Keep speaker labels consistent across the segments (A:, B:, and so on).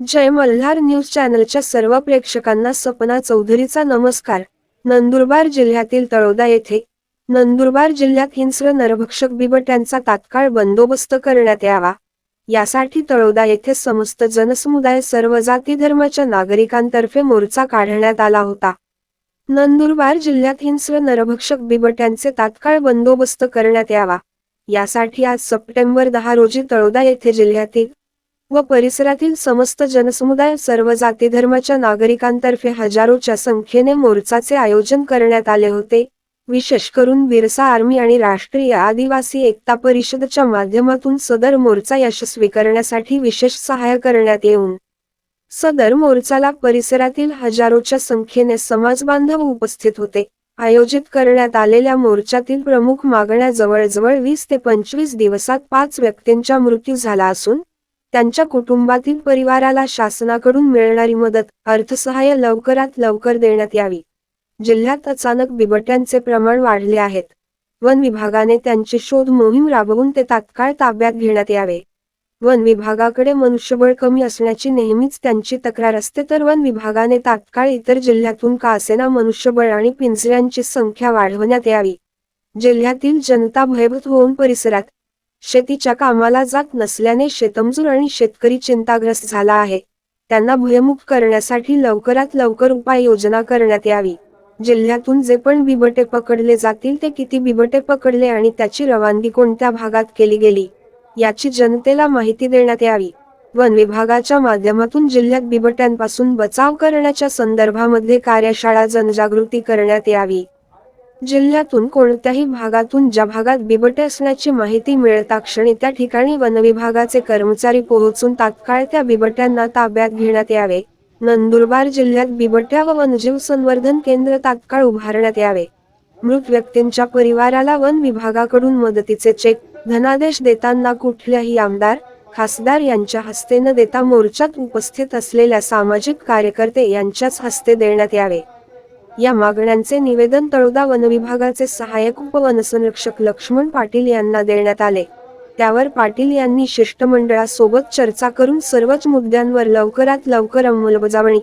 A: जय Malhar news चॅनलच्या सर्व प्रेक्षकांना सपना चौधरीचा नमस्कार. नंदुरबार जिल्ह्यातील तळोदा येथे नंदुरबार जिल्ह्यात हिंस्र नरभक्षक बिबट्यांचा तात्काळ बंदोबस्त करण्यात यावा. यासाठी तळोदा येथे समस्त जनसमुदाय सर्व जाती धर्माच्या नागरिकांतर्फे मोर्चा काढण्यात आला होता. नंदुरबार जिल्ह्यात हिंस्र नरभक्षक बिबट्यांचे तात्काळ बंदोबस्त करण्यात यावा. यासाठी आज सप्टेंबर दहा रोजी तळोदा येथे जिल्ह्यातील व परिसरातील समस्त जनसमुदाय सर्व जाती धर्माच्या नागरिकांतर्फे हजारोच्या संख्येने मोर्चाचे आयोजन करण्यात आले होते. विशेष करून बिरसा आर्मी आणि राष्ट्रीय आदिवासी एकता परिषदच्या माध्यमातून सदर मोर्चा यशस्वी करण्यासाठी विशेष सहाय्य करण्यात येऊन सदर मोर्चाला परिसरातील हजारोच्या संख्येने समाजबांधव उपस्थित होते. आयोजित करण्यात आलेल्या मोर्चातील प्रमुख मागण्या जवळजवळ वीस ते पंचवीस दिवसात पाच व्यक्तींचा मृत्यू झाला असून त्यांच्या कुटुंबातील परिवाराला शासनाकडून मिळणारी मदत अर्थसहाय्य लवकरात लवकर देण्यात यावी. जिल्ह्यात अचानक बिबट्यांचे प्रमाण वाढले आहेत. वन विभागाने त्यांची शोध मोहीम राबवून ते तात्काळ ताब्यात घेण्यात यावे. वन विभागाकडे मनुष्यबळ कमी असण्याची नेहमीच त्यांची तक्रार असते तर वन विभागाने तात्काळ इतर जिल्ह्यातून का असेना मनुष्यबळ आणि पिंजऱ्यांची संख्या वाढवण्यात यावी. जिल्ह्यातील जनता भयभीत होऊन परिसरात शेतीच्या कामाला जात नसल्याने शेतमजूर आणि शेतकरी चिंताग्रस्त झाला आहे. त्यांना भयमुक्त करण्यासाठी लवकरात लवकर उपाययोजना करण्यात यावी. जिल्ह्यातून जे पण बिबटे पकडले जातील ते किती बिबटे पकडले आणि त्याची रवानगी कोणत्या भागात केली गेली याची जनतेला माहिती देण्यात यावी. वन विभागाच्या माध्यमातून जिल्ह्यात बिबट्यांपासून बचाव करण्याच्या संदर्भामध्ये कार्यशाळा जनजागृती करण्यात यावी. जिल्ह्यातून कोणत्याही भागातून ज्या भागात बिबटे असण्याची माहिती मिळता क्षणी त्या ठिकाणी वनविभागाचे कर्मचारी पोहोचून तात्काळ त्या बिबट्यांना ताब्यात घेण्यात यावे. नंदुरबार जिल्ह्यात बिबट्या व वनजीव संवर्धन केंद्र तात्काळ उभारण्यात यावे. मृत व्यक्तींच्या परिवाराला वन विभागाकडून मदतीचे चेक धनादेश देताना कुठल्याही आमदार खासदार यांच्या हस्ते न देता मोर्चात उपस्थित असलेल्या सामाजिक कार्यकर्ते यांच्याच हस्ते देण्यात यावे. या मागण्यांचे निवेदन तळोदा वनविभागाचे सहाय्यक उपवनसंरक्षक लक्ष्मण पाटील यांना देण्यात आले. त्यावर पाटील यांनी शिष्टमंडळासोबत चर्चा करून सर्वच मुद्द्यांवर लवकरात लवकर अंमलबजावणी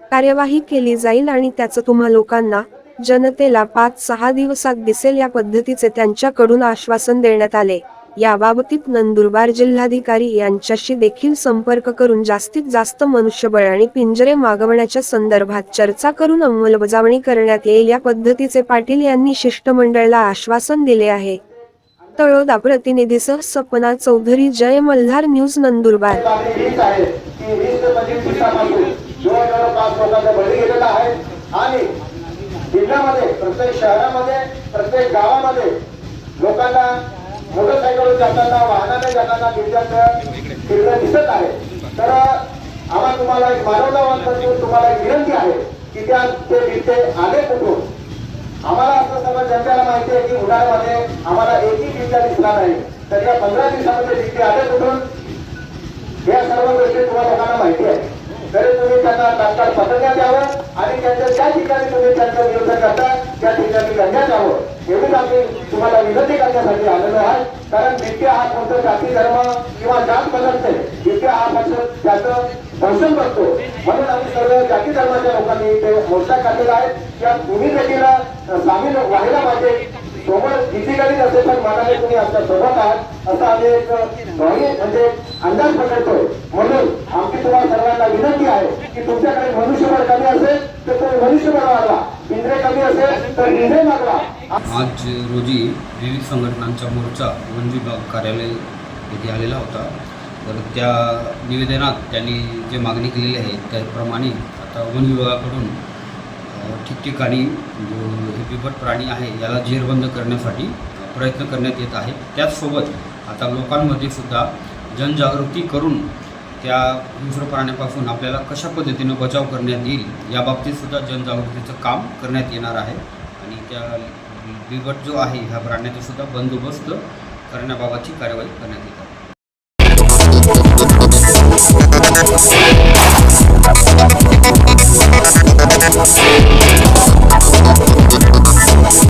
A: कार्यवाही केली जाईल आणि त्याचं तुम्हा लोकांना जनतेला पाच सहा दिवसात दिसेल या पद्धतीचे त्यांच्याकडून आश्वासन देण्यात आले. याबाबतीत नंदुरबार जिल्हाधिकारी यांच्याशी देखील संपर्क करून जास्तीत जास्त मनुष्यबळ आणि पिंजरे मागवण्याच्या संदर्भात चर्चा करून अंमलबजावणी करण्यात येईल या पद्धतीचे पाटील यांनी शिष्टमंडळाला आश्वासन दिले आहे. तळोदा प्रतिनिधीसह सपना चौधरी जय मल्हार न्यूज नंदुरबार.
B: आणि जिल्ह्यामध्ये प्रत्येक शहरामध्ये प्रत्येक गावामध्ये लोकांना मोटरसायकल जाताना वाहनाने जाताना बिबट्याचं दिसत आहे. तर आम्हाला तुम्हाला एक मानवता तुम्हाला एक विनंती आहे की त्या ते बिबटे आले कुठून? आम्हाला असं समज जनतेला माहिती आहे की उन्हाळ्यामध्ये आम्हाला एकही बिबट्या दिसला नाही. तर या पंधरा दिवसामध्ये बिबटे आले कुठून? या सर्व गोष्टी तुम्हाला लोकांना माहिती आहे. तरी तुम्ही त्यांना तात्काळ पकडण्यात यावं आणि त्यांच्या ज्या ठिकाणी तुम्ही त्यांचा विरोध करता त्या ठिकाणी करण्यात यावं. एवढीच आम्ही तुम्हाला विनंती करण्यासाठी आलेलो आहे कारण बिबट्या हा कोणतं जाती धर्म किंवा जात बदलते. नाही हा पक्ष त्याचं दर्शन करतो. म्हणून आम्ही सर्व जाती धर्माच्या लोकांनी इथे मोर्चा काढलेला आहे. त्या तुम्ही देखील सामील व्हायला पाहिजे. सोबत फिजिकली नसेल पण मनाने तुम्ही आमच्यासोबत आहात असं आम्ही एक भावनिक म्हणजे अंदाज पकडतोय. म्हणून आमची तुम्हाला सर्वांना विनंती आहे की तुमच्याकडे मनुष्यबळ कमी असेल तर तुम्ही मनुष्यबळ मागवा पिंजरे कमी असेल तर पिंजरे मागवा.
C: आज रोजी विविध संघटनांचा मोर्चा वन विभाग कार्यालय येथे आलेला होता. तर त्या निवेदनात त्यांनी जे मागणी केलेली आहे त्याप्रमाणे आता वन विभागाकडून ठिकठिकाणी जो हे बिबट प्राणी आहे याला जेरबंद करण्यासाठी प्रयत्न करण्यात येत आहे. त्याचसोबत आता लोकांमध्ये सुद्धा जनजागृती करून त्या हिंस्र प्राण्यापासून आपल्याला कशा पद्धतीनं बचाव करण्यात येईल याबाबतीतसुद्धा जनजागृतीचं काम करण्यात येणार आहे. आणि त्या बिबट जो आहे ह्या प्राण्याचासुद्धा बंदोबस्त करण्याबाबतची कार्यवाही करण्यात येत आहे.